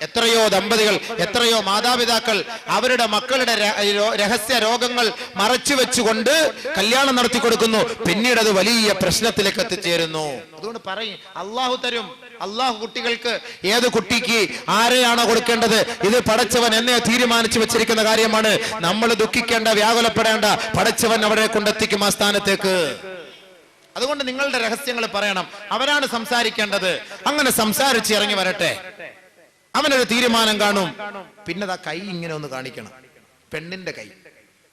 എത്രയോ ദമ്പതികൾ എത്രയോ മാതാപിതാക്കൾ അവരുടെ മക്കളുടെ രഹസ്യ രോഗങ്ങൾ മറച്ചു വെച്ചുകൊണ്ട് കല്യാണം നടത്തി കൊടുക്കുന്നു. പിന്നീട് അത് വലിയ പ്രശ്നത്തിലേക്ക് എത്തിച്ചേരുന്നു. അതുകൊണ്ട് പറയും അള്ളാഹു തരും. അള്ളാഹു കുട്ടികൾക്ക് ഏത് കുട്ടിക്ക് ആരെയാണോ കൊടുക്കേണ്ടത്? ഇത് പടച്ചവൻ എന്നെ തീരുമാനിച്ചു വെച്ചിരിക്കുന്ന കാര്യമാണ്. നമ്മൾ ദുഃഖിക്കേണ്ട വ്യാകുലപ്പെടേണ്ട. പടച്ചവൻ അവരെ കൊണ്ടെത്തിക്കും ആ സ്ഥാനത്തേക്ക്. അതുകൊണ്ട് നിങ്ങളുടെ രഹസ്യങ്ങൾ പറയണം. അവരാണ് സംസാരിക്കേണ്ടത്. അങ്ങനെ സംസാരിച്ച് ഇറങ്ങി വരട്ടെ. അവനൊരു തീരുമാനം കാണും. പിന്നെ ആ കൈ ഇങ്ങനെ ഒന്ന് കാണിക്കണം. പെണ്ണിന്റെ കൈ.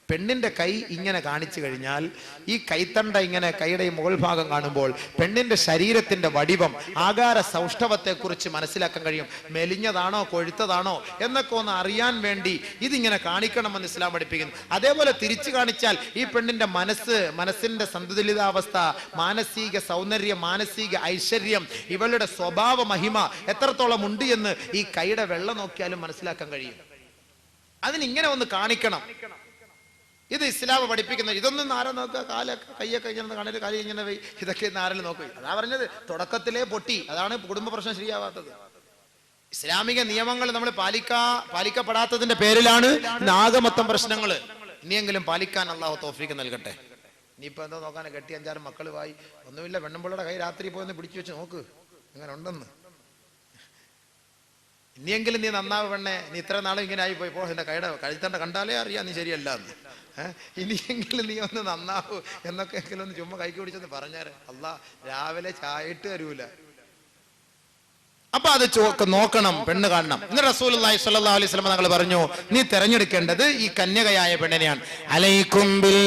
പെണ്ണിന്റെ കൈ ഇങ്ങനെ കാണിച്ചു കഴിഞ്ഞാൽ ഈ കൈത്തണ്ട ഇങ്ങനെ കൈയുടെ മുകൾ ഭാഗം കാണുമ്പോൾ പെണ്ണിന്റെ ശരീരത്തിന്റെ വടിവം ആകാര സൗഷ്ഠവത്തെ കുറിച്ച് മനസ്സിലാക്കാൻ കഴിയും. മെലിഞ്ഞതാണോ കൊഴുത്തതാണോ എന്നൊക്കെ ഒന്ന് അറിയാൻ വേണ്ടി ഇതിങ്ങനെ കാണിക്കണമെന്ന് ഇസ്ലാം പഠിപ്പിക്കുന്നു. അതേപോലെ തിരിച്ചു കാണിച്ചാൽ ഈ പെണ്ണിന്റെ മനസ്സ് മനസ്സിന്റെ സന്തുലിതാവസ്ഥ മാനസിക സൗന്ദര്യം മാനസിക ഐശ്വര്യം ഇവളുടെ സ്വഭാവ മഹിമ എത്രത്തോളം ഉണ്ട് എന്ന് ഈ കൈയുടെ വെള്ളം നോക്കിയാലും മനസ്സിലാക്കാൻ കഴിയും. അതിനിങ്ങനെ ഒന്ന് കാണിക്കണം. ഇത് ഇസ്ലാം പഠിപ്പിക്കുന്നത് ഇതൊന്നും ആരാ നോക്കുക? കാലൊക്കെ കൈയൊക്കെ ഇങ്ങനെ കണ്ണിൽ കാലി ഇങ്ങനെ പോയി ഇതൊക്കെ ആരെങ്കിലും നോക്കുക. അതാ പറഞ്ഞത് തുടക്കത്തിലെ പൊട്ടി. അതാണ് കുടുംബ പ്രശ്നം ശരിയാവാത്തത്. ഇസ്ലാമിക നിയമങ്ങൾ നമ്മൾ പാലിക്കാ പാലിക്കപ്പെടാത്തതിന്റെ പേരിലാണ് ഇന്ന് ആകെ മൊത്തം പ്രശ്നങ്ങൾ ഇനിയെങ്കിലും പാലിക്കാൻ അള്ളാഹു തോഫീക്ക് നൽകട്ടെ. ഇനിയിപ്പോ എന്താ നോക്കാൻ കെട്ടി അഞ്ചാറ് മക്കൾ വായി. ഒന്നുമില്ല പെണ്ണുമ്പിള്ളയുടെ കൈ രാത്രി പോയി ഒന്ന് പിടിച്ചു വെച്ച് നോക്ക്. അങ്ങനെ ഉണ്ടെന്ന്. ഇനിയെങ്കിലും നീ നന്നാവ് പെണ്ണെ നീ ഇത്ര നാളും ഇങ്ങനെ ആയി പോയി. പോ കൈട കഴുത്തണ്ട കണ്ടാലേ അറിയാം നീ ശരിയല്ല എന്ന്. ഇനിയെങ്കിലും നീ ഒന്ന് നന്നാവൂ എന്നൊക്കെ എങ്കിലും ഒന്ന് ചുമ്മാ കൈക്ക് പിടിച്ചൊന്ന് പറഞ്ഞാറ് അല്ല രാവിലെ ചായ ഇട്ട് തരൂല. അപ്പൊ അത് ചോക്ക് നോക്കണം പെണ്ണ് കാണണം. ഇന്ന് റസൂൽ സല്ലല്ലാഹു അലൈഹി വസല്ലം തങ്ങൾ പറഞ്ഞു നീ തെരഞ്ഞെടുക്കേണ്ടത് ഈ കന്യകയായ പെണ്ണിനെയാണ്. അലൈക്കും ബിൽ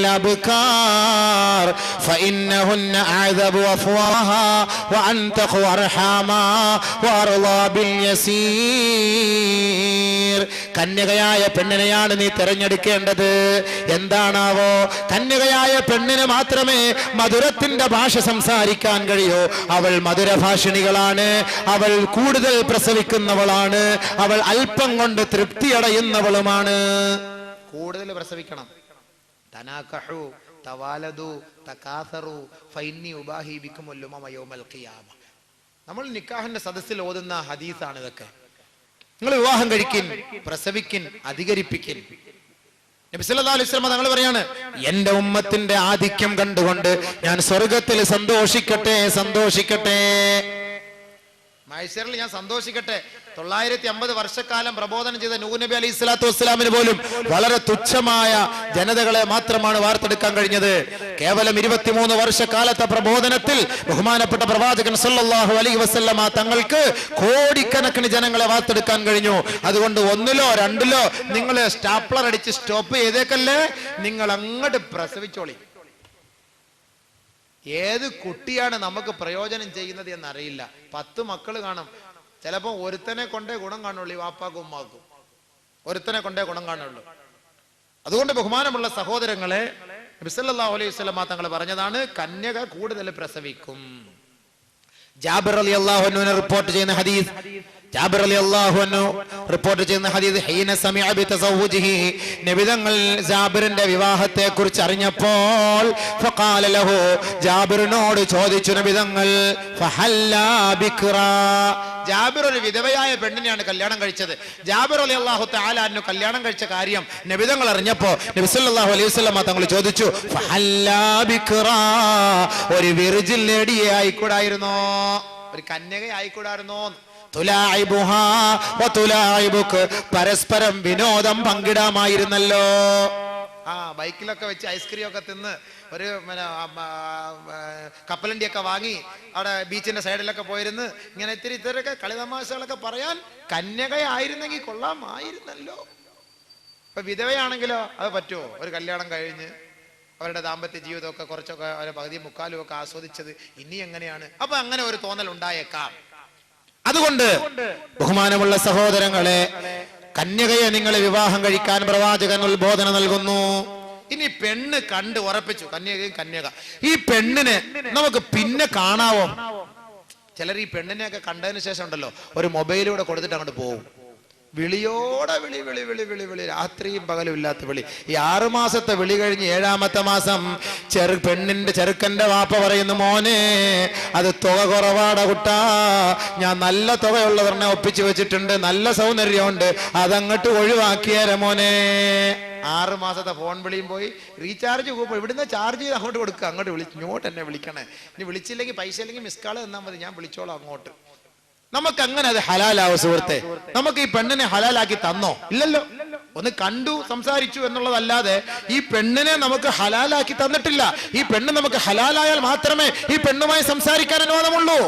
യസീർ കന്യകയായ പെണ്ണിനെയാണ് നീ തിരഞ്ഞെടുക്കേണ്ടത്. എന്താണാവോ? കന്യകയായ പെണ്ണിന് മാത്രമേ മധുരത്തിന്റെ ഭാഷ സംസാരിക്കാൻ കഴിയൂ. അവൾ മധുരഭാഷിണികളാണ്. അവൾ കൂടുതൽ പ്രസവിക്കുന്നവളാണ്. അവൾ അല്പം കൊണ്ട് തൃപ്തി അടയുന്നവളുമാണ് കൂടുതൽ പ്രസവിക്കണം. തനാകഹു തവാലദു തകാസറു ഫൈന്നി ഉബാഹി യൗമൽ ഖിയാമ. നമ്മൾ നിക്കാഹിന്റെ സദസ്സിൽ ഓതുന്ന ഹദീസാണ് ഇതൊക്കെ നിങ്ങൾ വിവാഹം കഴിക്കിൻ പ്രസവിക്കിൻ അധികരിപ്പിക്കിൻ. തങ്ങൾ പറയാണ് എന്റെ ഉമ്മത്തിന്റെ ആധിക്യം കണ്ടുകൊണ്ട് ഞാൻ സ്വർഗത്തിൽ സന്തോഷിക്കട്ടെ സന്തോഷിക്കട്ടെ. മൈസറിൽ ഞാൻ സന്തോഷിക്കട്ടെ. തൊള്ളായിരത്തി അമ്പത് വർഷക്കാലം പ്രബോധനം ചെയ്ത നബി അലൈഹി സ്വലാത്തു വസ്സലാമിന് പോലും വളരെ തുച്ഛമായ ജനതകളെ മാത്രമാണ് വാർത്തെടുക്കാൻ കഴിഞ്ഞത്. കേവലം ഇരുപത്തിമൂന്ന് വർഷക്കാലത്തെ പ്രബോധനത്തിൽ ബഹുമാനപ്പെട്ട പ്രവാചകൻ സല്ലാഹു അലൈഹി വസല്ലമ തങ്ങൾക്ക് കോടിക്കണക്കിന് ജനങ്ങളെ വാർത്തെടുക്കാൻ കഴിഞ്ഞു. അതുകൊണ്ട് ഒന്നിലോ രണ്ടിലോ നിങ്ങൾ സ്റ്റാപ്ലർ അടിച്ച് സ്റ്റോപ്പ് ചെയ്തേക്കല്ലേ? നിങ്ങൾ അങ്ങോട്ട് പ്രസവിച്ചോളി. ഏത് കുട്ടിയാണ് നമുക്ക് പ്രയോജനം ചെയ്യുന്നത് എന്നറിയില്ല. പത്ത് മക്കൾ കാണും. ചിലപ്പോ ഒരുത്തനെ കൊണ്ടേ ഗുണം കാണുള്ളൂ ഈ വാപ്പാക്കും ഉമ്മാക്കും. ഒരുത്തനെ കൊണ്ടേ ഗുണം കാണുള്ളൂ. അതുകൊണ്ട് ബഹുമാനമുള്ള സഹോദരങ്ങളെ നബിസല്ലാഹു അലൈഹി തങ്ങൾ പറഞ്ഞതാണ് കന്യക കൂടുതൽ പ്രസവിക്കും. ജാബിർ റിപ്പോർട്ട് ചെയ്യുന്ന ഹദീസ് ജാബിർ അലി അള്ളാഹുനു റിപ്പോർട്ട് ചെയ്യുന്ന ഹദീദ് ഹീന സമിഅ ബി തസവ്വുജിഹി നബിതങ്ങൾ ജാബിറിന്റെ വിവാഹത്തെ കുറിച്ച് അറിഞ്ഞപ്പോൾ ഫഖാല ലഹു ജാബിറിനോട് ചോദിച്ചു നബിതങ്ങൾ ഫഹല്ലാ ബിക്റ ജാബിർ ഒരു വിധവയായ പെണ്ണിനെയാണ് കല്യാണം കഴിച്ചത്. ജാബിർ അലി അള്ളാഹു താലാനു കല്യാണം കഴിച്ച കാര്യം നബിതങ്ങൾ അറിഞ്ഞപ്പോ നബി സല്ലല്ലാഹു അലൈഹി വസല്ലമ തങ്ങൾ ചോദിച്ചു ഫഹല്ലാ ബിക്റ ഒരു വിർജിൻ ലേഡിയെ ആയിക്കൂടായിരുന്നോ? ഒരു കന്യക ആയിക്കൂടായിരുന്നോ. പരസ്പരം വിനോദം പങ്കിടാമായിരുന്നല്ലോ. ആ ബൈക്കിലൊക്കെ വെച്ച് ഐസ്ക്രീം ഒക്കെ തിന്ന് ഒരു കപ്പലണ്ടി ഒക്കെ വാങ്ങി അവിടെ ബീച്ചിന്റെ സൈഡിലൊക്കെ പോയിരുന്ന് ഇങ്ങനെ ഇത്തിരി ഇത്തരൊക്കെ കളിതമാശകളൊക്കെ പറയാൻ കന്യകയായിരുന്നെങ്കിൽ കൊള്ളാമായിരുന്നല്ലോ. ഇപ്പൊ വിധവയാണെങ്കിലോ അത് പറ്റുമോ ഒരു കല്യാണം കഴിഞ്ഞ് അവരുടെ ദാമ്പത്യ ജീവിതമൊക്കെ കുറച്ചൊക്കെ അവരുടെ പകുതി മുക്കാലും ഒക്കെ ആസ്വദിച്ചത് ഇനി എങ്ങനെയാണ്? അപ്പൊ അങ്ങനെ ഒരു തോന്നൽ ഉണ്ടായേക്കാം. അതുകൊണ്ട് ബഹുമാനമുള്ള സഹോദരങ്ങളെ കന്യകയെ നിങ്ങൾ വിവാഹം കഴിക്കാൻ പ്രവാചകൻ ഉത്ബോധന നൽകുന്നു. ഇനി പെണ്ണ് കണ്ട് ഉറപ്പിച്ചു. കന്യകയും കന്യക. ഈ പെണ്ണിനെ നമുക്ക് പിന്നെ കാണാവോ? ചിലർ ഈ പെണ്ണിനെയൊക്കെ കണ്ടതിന് ശേഷം ഉണ്ടല്ലോ ഒരു മൊബൈലൂടെ കൊടുത്തിട്ട് അങ്ങോട്ട് പോകും വിളിയോടെ വിളി വിളി വിളി വിളി വിളി രാത്രിയും പകലും ഇല്ലാത്ത വിളി. ഈ ആറു മാസത്തെ വിളി കഴിഞ്ഞ് ഏഴാമത്തെ മാസം ചെറു പെണ്ണിന്റെ ചെറുക്കന്റെ വാപ്പ പറയുന്നു മോനെ അത് തുക കുറവാട കുട്ടാ. ഞാൻ നല്ല തുകയുള്ളവരെ ഒപ്പിച്ചു വെച്ചിട്ടുണ്ട് നല്ല സൗന്ദര്യമുണ്ട്. അതങ്ങോട്ട് ഒഴിവാക്കിയാര മോനെ. ആറ് മാസത്തെ ഫോൺ വിളിയും പോയി റീചാർജ് പോകുമ്പോൾ ഇവിടുന്ന് ചാർജ് ചെയ്ത് അങ്ങോട്ട് കൊടുക്കുക അങ്ങോട്ട് വിളി ഇങ്ങോട്ട് എന്നെ വിളിക്കണേ. ഇനി വിളിച്ചില്ലെങ്കിൽ പൈസ ഇല്ലെങ്കിൽ മിസ് കാൾ തന്നാൽ മതി ഞാൻ വിളിച്ചോളാം അങ്ങോട്ട്. നമുക്ക് അങ്ങനെ അത് ഹലാലാവോ സുഹൃത്തെ. നമുക്ക് ഈ പെണ്ണിനെ ഹലാലാക്കി തന്നോ? ഇല്ലല്ലോ. ഒന്ന് കണ്ടു സംസാരിച്ചു എന്നുള്ളതല്ലാതെ ഈ പെണ്ണിനെ നമുക്ക് ഹലാലാക്കി തന്നിട്ടില്ല. ഈ പെണ്ണ് നമുക്ക് ഹലാലായാൽ മാത്രമേ ഈ പെണ്ണുമായി സംസാരിക്കാൻ അനുവാദമുള്ളൂ.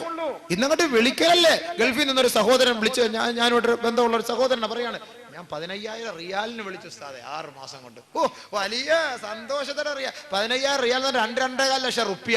ഇന്നങ്ങോട്ട് വിളിക്കലല്ലേ? ഗൾഫിൽ നിന്നൊരു സഹോദരൻ വിളിച്ചു ഞാൻ ഞാനോട് ബന്ധമുള്ള ഒരു സഹോദരനെ പറയാണ് ഞാൻ പതിനയ്യായിരം റിയാലിന് വിളിച്ചു ഉസ്താദെ ആറ് മാസം കൊണ്ട്. ഓ വലിയ സന്തോഷത്തോടെ റിയാൽ പതിനയ്യായിരം റിയാൽ രണ്ട് രണ്ടേകാൽ ലക്ഷം റുപ്യ.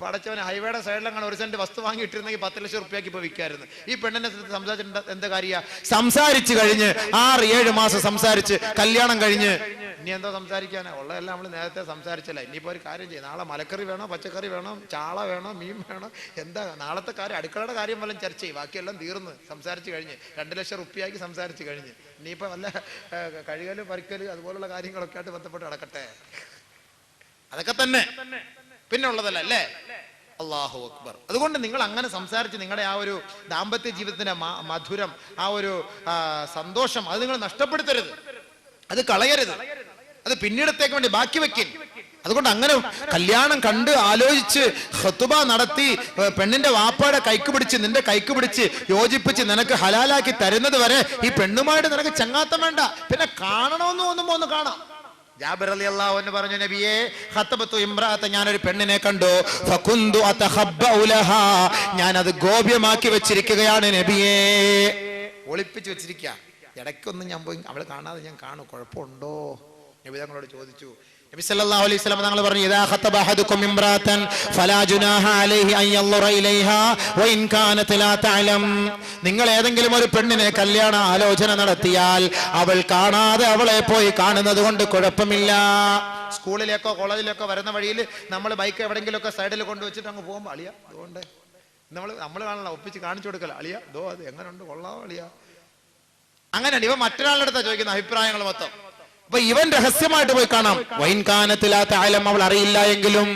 പടച്ചവന് ഹൈവേയുടെ സൈഡിലങ്ങനെ ഒരു സെന്റ് വസ്തു വാങ്ങിയിട്ടിരുന്നെങ്കിൽ പത്ത് ലക്ഷം റുപ്യക്ക് ഇപ്പൊ വിൽക്കായിരുന്നു. ഈ പെണ്ണിനെ സംസാരിച്ചിട്ട് എന്താ കാര്യ? സംസാരിച്ചു കഴിഞ്ഞ് ആറ് ഏഴ് മാസം സംസാരിച്ച് കല്യാണം കഴിഞ്ഞ്. ഇനി എന്തോ സംസാരിക്കാനാ? ഉള്ളതെല്ലാം നമ്മൾ നേരത്തെ സംസാരിച്ചല്ല? ഇനിയിപ്പോ ഒരു കാര്യം ചെയ്യും. നാളെ മലക്കറി വേണോ? പച്ചക്കറി വേണോ? ചാള വേണോ? മീൻ വേണോ? എന്താ? നാളത്തെ കാര്യം അടുക്കളയുടെ കാര്യം വല്ലതും ചർച്ച ചെയ്യും. ബാക്കിയെല്ലാം തീർന്ന് സംസാരിച്ച് കഴിഞ്ഞ്. രണ്ട് ലക്ഷം റുപ്യക്ക് സംസാരിച്ച് കഴിഞ്ഞ്. ഇനിയിപ്പോ വല്ല ഏഹ്, കഴുകൽ പറിക്കൽ അതുപോലുള്ള കാര്യങ്ങളൊക്കെ ആയിട്ട് ബന്ധപ്പെട്ട് നടക്കട്ടെ? അതൊക്കെ തന്നെ. പിന്നെ ഉള്ളതല്ല അല്ലേ അള്ളാഹു അക്ബർ. അതുകൊണ്ട് നിങ്ങൾ അങ്ങനെ സംസാരിച്ച് നിങ്ങളുടെ ആ ഒരു ദാമ്പത്യ ജീവിതത്തിന്റെ മധുരം ആ ഒരു സന്തോഷം അത് നിങ്ങൾ നഷ്ടപ്പെടുത്തരുത്. അത് കളയരുത്. അത് പിന്നീടത്തേക്ക് വേണ്ടി ബാക്കി വെക്കിൻ. അതുകൊണ്ട് അങ്ങനെ കല്യാണം കണ്ട് ആലോചിച്ച് ഹത്തുബ നടത്തി പെണ്ണിന്റെ വാപ്പയുടെ കൈക്ക് പിടിച്ച് നിന്റെ കൈക്ക് പിടിച്ച് യോജിപ്പിച്ച് നിനക്ക് ഹലാലാക്കി തരുന്നത് വരെ ഈ പെണ്ണുമായിട്ട് നിനക്ക് ചങ്ങാത്തം വേണ്ട. പിന്നെ കാണണമെന്ന് ഒന്നും ഒന്ന് കാണാം. പറഞ്ഞു നബിയെ ഞാനൊരു പെണ്ണിനെ കണ്ടു. ലഹാ. ഞാൻ അത് ഗോപ്യമാക്കി വെച്ചിരിക്കുകയാണ് നബിയെ. ഒളിപ്പിച്ചു വെച്ചിരിക്കുക ഇടയ്ക്കൊന്നും ഞാൻ പോയി അവളെ കാണാതെ ഞാൻ കാണും. കുഴപ്പമുണ്ടോ? നബി തങ്ങളോട് ചോദിച്ചു സല്ലല്ലാഹു അലൈഹി വസല്ലം തങ്ങൾ പറഞ്ഞു ഇദാ ഫലാ ജുനാഹ അലൈഹി ഇലൈഹാ ഇൻ നിങ്ങൾ ഏതെങ്കിലും ഒരു പെണ്ണിനെ കല്യാണ ആലോചന നടത്തിയാൽ അവൾ കാണാതെ അവളെ പോയി കാണുന്നത് കൊണ്ട് കുഴപ്പമില്ല. സ്കൂളിലേക്കോ കോളേജിലേക്കോ വരുന്ന വഴിയിൽ നമ്മൾ ബൈക്ക് എവിടെയെങ്കിലുമൊക്കെ സൈഡിൽ കൊണ്ടുവച്ചിട്ട് അങ്ങ് പോകുമ്പോൾ അളിയ അതുകൊണ്ട് നമ്മൾ നമ്മൾ കാണണം ഒപ്പിച്ച് കാണിച്ചു കൊടുക്കല അളിയ ദോ അത് എങ്ങനെയുണ്ട് കൊള്ളാമോ അളിയ. അങ്ങനെയാണ് ഇവ മറ്റൊരാളുടെ അടുത്താണ് ചോദിക്കുന്ന അഭിപ്രായങ്ങൾ മൊത്തം. അപ്പൊ ഇവൻ രഹസ്യമായിട്ട് പോയി കാണാം. വൈൻകാനത്തിലാത്ത ആലം അവൾ അറിയില്ല എങ്കിലും.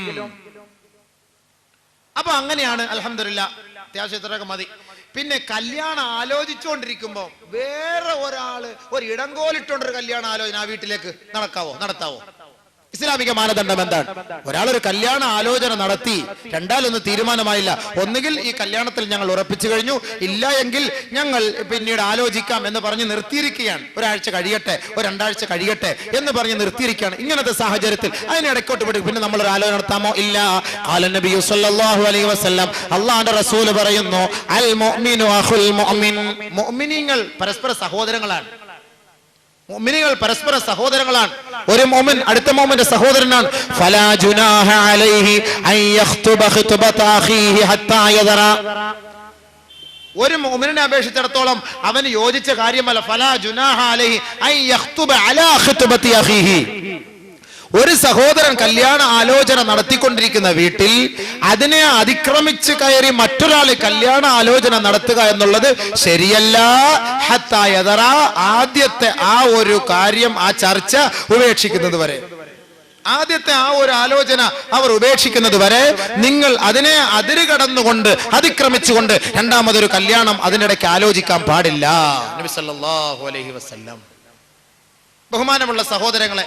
അപ്പൊ അങ്ങനെയാണ് അലഹമില്ല അത്യാവശ്യം ഇത്രയൊക്കെ മതി. പിന്നെ കല്യാണം ആലോചിച്ചുകൊണ്ടിരിക്കുമ്പോ വേറെ ഒരാൾ ഒരു ഇടങ്കോലിട്ടോണ്ടൊരു കല്യാണ ആലോചന ആ വീട്ടിലേക്ക് നടക്കാവോ? നടത്താവോ? ഇസ്ലാമിക മാനദണ്ഡം എന്താണ്? ഒരാൾ ഒരു കല്യാണ ആലോചന നടത്തി രണ്ടാലൊന്നും തീരുമാനമായില്ല. ഒന്നുകിൽ ഈ കല്യാണത്തിൽ ഞങ്ങൾ ഉറപ്പിച്ചു കഴിഞ്ഞു ഇല്ല എങ്കിൽ ഞങ്ങൾ പിന്നീട് ആലോചിക്കാം എന്ന് പറഞ്ഞ് നിർത്തിയിരിക്കുകയാണ്. ഒരാഴ്ച കഴിയട്ടെ ഒരു രണ്ടാഴ്ച കഴിയട്ടെ എന്ന് പറഞ്ഞ് നിർത്തിയിരിക്കുകയാണ് ഇങ്ങനത്തെ സാഹചര്യത്തിൽ. അതിനിടയ്ക്കോട്ട് വിടും പിന്നെ നമ്മൾ ഒരു ആലോചന നടത്താമോ? ഇല്ല. സല്ലല്ലാഹു അലൈഹി വസല്ലം അള്ളാന്റെ റസൂൽ പറയുന്നു അൽ മുഅ്മിനു അഖുൽ മുഅ്മിൻ. മുഅ്മിനീങ്ങൾ പരസ്പര സഹോദരങ്ങളാണ്. മുഅ്മിനുകൾ പരസ്പര സഹോദരങ്ങളാണ്. ഒരു മോമിൻ അടുത്ത മോമിന്റെ സഹോദരനാണ്. ഫലാ ജുനാഹ അലൈഹി അൻ യഖ്തുബ ഖിത്ബത അഖീഹി ഹത്താ യദറ. ഒരു മോമിനെ അപേക്ഷിച്ചിടത്തോളം അവന് യോജിച്ച കാര്യമല്ല. ഫലാ ജുനാഹ അലൈഹി അൻ യഖ്തുബ അലാ ഖിത്ബതി അഖീഹി. ഒരു സഹോദരൻ കല്യാണ ആലോചന നടത്തിക്കൊണ്ടിരിക്കുന്ന വീട്ടിൽ അതിനെ അതിക്രമിച്ച് കയറി മറ്റൊരാൾ കല്യാണ ആലോചന നടത്തുക എന്നുള്ളത് ശരിയല്ല. ഹത്തായതറ ആദ്യത്തെ ആ ഒരു കാര്യം ആ ചർച്ച ഉപേക്ഷിക്കുന്നത് വരെ. ആദ്യത്തെ ആ ഒരു ആലോചന അവർ ഉപേക്ഷിക്കുന്നത് വരെ. നിങ്ങൾ അതിനെ അതിര് കടന്നുകൊണ്ട് അതിക്രമിച്ചുകൊണ്ട് രണ്ടാമതൊരു കല്യാണം അതിനിടയ്ക്ക് ആലോചിക്കാൻ പാടില്ല. നബി സല്ലല്ലാഹു അലൈഹി വസല്ലം. ബഹുമാനമുള്ള സഹോദരങ്ങളെ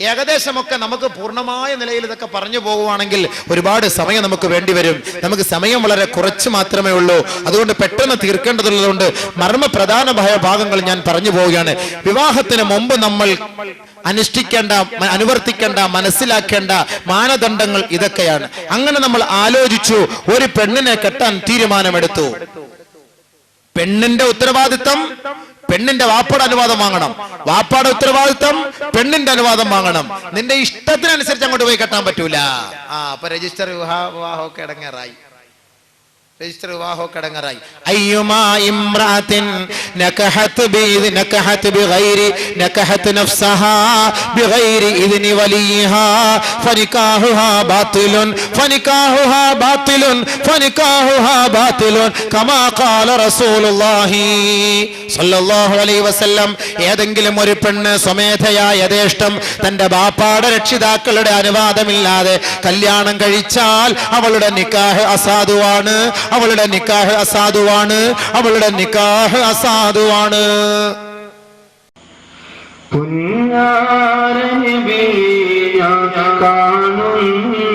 ഏകദേശമൊക്കെ നമുക്ക് പൂർണമായ നിലയിൽ ഇതൊക്കെ പറഞ്ഞു പോകുവാണെങ്കിൽ ഒരുപാട് സമയം നമുക്ക് വേണ്ടി വരും. നമുക്ക് സമയം വളരെ കുറച്ച് മാത്രമേ ഉള്ളൂ. അതുകൊണ്ട് പെട്ടെന്ന് തീർക്കേണ്ടതുള്ളതുകൊണ്ട് മർമ്മ മർമ്മപ്രധാനമായ ഭാഗങ്ങൾ ഞാൻ പറഞ്ഞു പോവുകയാണ്. വിവാഹത്തിന് മുമ്പ് നമ്മൾ അനുഷ്ഠിക്കേണ്ട അനുവർത്തിക്കേണ്ട മനസ്സിലാക്കേണ്ട മാനദണ്ഡങ്ങൾ ഇതൊക്കെയാണ്. അങ്ങനെ നമ്മൾ ആലോചിച്ചു ഒരു പെണ്ണിനെ കെട്ടാൻ തീരുമാനമെടുത്തു. പെണ്ണിന്റെ ഉത്തരവാദിത്തം പെണ്ണിന്റെ വാപ്പയുടെ അനുവാദം വാങ്ങണം. വാപ്പയുടെ ഉത്തരവാദിത്തം പെണ്ണിന്റെ അനുവാദം വാങ്ങണം. നിന്റെ ഇഷ്ടത്തിനനുസരിച്ച് അങ്ങോട്ട് പോയി കെട്ടാൻ പറ്റൂല. ആ അപ്പൊ രജിസ്റ്റർ വിവാഹ വിവാഹമൊക്കെ ഇടങ്ങേറായി. രജിസ്റ്റർ വിവാഹമൊക്കെ അടങ്ങറായി. അയ്യുമാ ഇംറാത്തിൻ നകഹത് ബിഇദ് നകഹത് ബിഗൈരി നകഹത് നഫ്സഹാ ബിഗൈരി ഇദ്നി വലിഹാ ഫനികാഹുഹാ ബാത്തിലുൻ ഫനികാഹുഹാ ബാത്തിലുൻ ഫനികാഹുഹാ ബാത്തിലുൻ കമാ ഖാല റസൂലുള്ളാഹി സ്വല്ലല്ലാഹു അലൈഹി വസല്ലം. ഏതെങ്കിലും ഒരു പെണ്ണ് സ്വമേധയാ യഥേഷ്ടം തന്റെ ബാപ്പാടെ രക്ഷിതാക്കളുടെ അനുവാദമില്ലാതെ കല്യാണം കഴിച്ചാൽ അവളുടെ നിക്കാഹ് അസാധുവാണ്. അവളുടെ നിക്കാഹ് അസാധുവാണ്. അവളുടെ നിക്കാഹ് അസാധുവാണ്. കാണുന്നതെന്ന?